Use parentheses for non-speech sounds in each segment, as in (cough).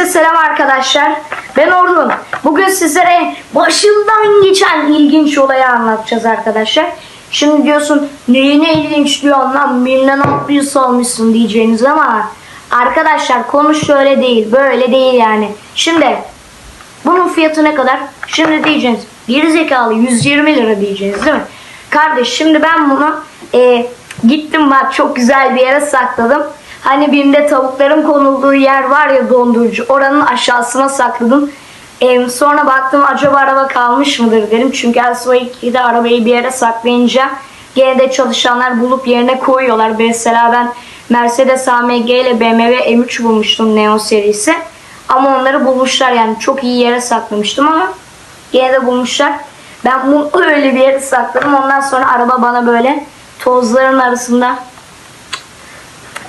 Hepinize selam arkadaşlar. Ben Orhun. Bugün sizlere başımdan geçen ilginç olayı anlatacağız arkadaşlar. Şimdi diyorsun neyine ilginç diyor lan milyon bir almışsın diyeceğiniz ama arkadaşlar konu şöyle değil böyle değil yani. Şimdi bunun fiyatı ne kadar? Şimdi diyeceğiz geri zekalı 120 lira diyeceğiz değil mi? Kardeş şimdi ben bunu e, gittim bak çok güzel bir yere sakladım. Hani BİM'de tavukların konulduğu yer var ya dondurucu. Oranın aşağısına sakladım. Ee, sonra baktım acaba araba kalmış mıdır dedim. Çünkü Elsevier arabayı bir yere saklayınca gene de çalışanlar bulup yerine koyuyorlar. Mesela ben Mercedes AMG ile BMW M3 bulmuştum Neo serisi. Ama onları bulmuşlar yani çok iyi yere saklamıştım ama gene de bulmuşlar. Ben bunu (laughs) öyle bir yere sakladım. Ondan sonra araba bana böyle tozların arasında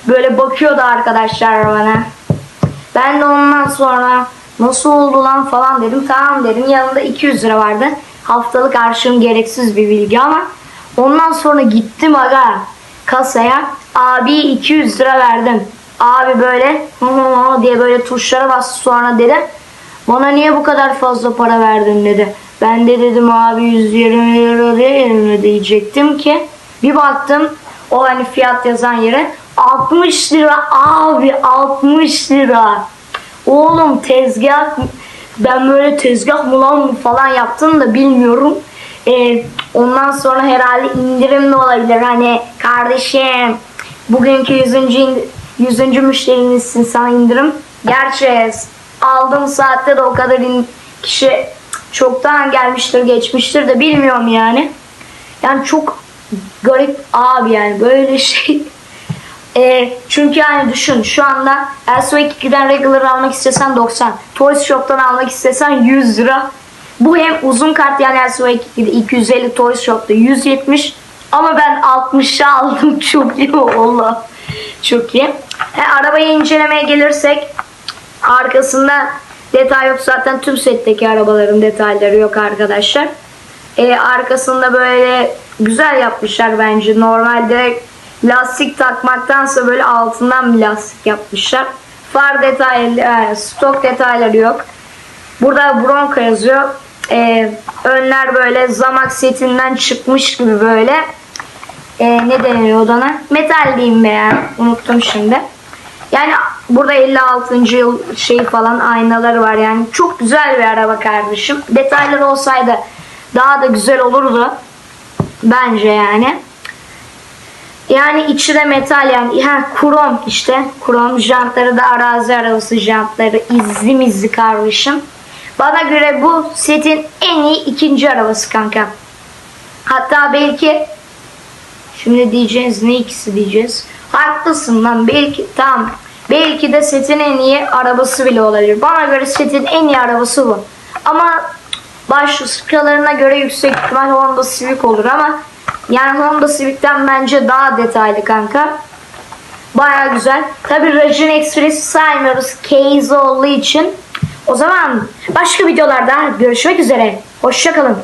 böyle bakıyordu arkadaşlar bana. Ben de ondan sonra nasıl oldu lan falan dedim. Tamam dedim. Yanında 200 lira vardı. Haftalık harçlığım gereksiz bir bilgi ama ondan sonra gittim aga kasaya. Abi 200 lira verdim. Abi böyle diye böyle tuşlara bastı sonra dedi. Bana niye bu kadar fazla para verdin dedi. Ben de dedim abi 120 lira değil mi diyecektim ki. Bir baktım o hani fiyat yazan yere 60 lira abi 60 lira. Oğlum tezgah ben böyle tezgah mı mı falan yaptım da bilmiyorum. Ee, ondan sonra herhalde indirim de olabilir. Hani kardeşim bugünkü 100. ind- 100. müşterimizsin sana indirim. Gerçi aldığım saatte de o kadar kişi çoktan gelmiştir geçmiştir de bilmiyorum yani. Yani çok garip abi yani böyle şey. E, çünkü yani düşün şu anda Elsewek 2'den regular almak istesen 90. Toys Shop'tan almak istesen 100 lira. Bu hem uzun kart yani Elsewek 2'de 250 Toys Shop'ta 170. Ama ben 60'a aldım (laughs) çok iyi Allah. Çok iyi. He, arabayı incelemeye gelirsek arkasında detay yok zaten tüm setteki arabaların detayları yok arkadaşlar. E, arkasında böyle güzel yapmışlar bence. Normalde lastik takmaktansa böyle altından bir lastik yapmışlar. Far detaylı, e, stok detayları yok. Burada Bronco yazıyor. E, önler böyle zamak setinden çıkmış gibi böyle. E, ne deniyor ona? Metal diyeyim be ya. Unuttum şimdi. Yani burada 56. yıl şey falan aynaları var yani. Çok güzel bir araba kardeşim. Detaylar olsaydı daha da güzel olurdu. Bence yani. Yani içi de metal yani. Ha, krom işte. Krom jantları da arazi arabası jantları. izli mizli kardeşim. Bana göre bu setin en iyi ikinci arabası kanka. Hatta belki şimdi diyeceğiz ne ikisi diyeceğiz. Haklısın lan belki tamam. Belki de setin en iyi arabası bile olabilir. Bana göre setin en iyi arabası bu. Ama baş sıralarına göre yüksek ihtimal Honda Civic olur ama yani Honda Civic'ten bence daha detaylı kanka. Baya güzel. Tabi Rajin Express'i saymıyoruz case olduğu için. O zaman başka videolarda görüşmek üzere. Hoşçakalın.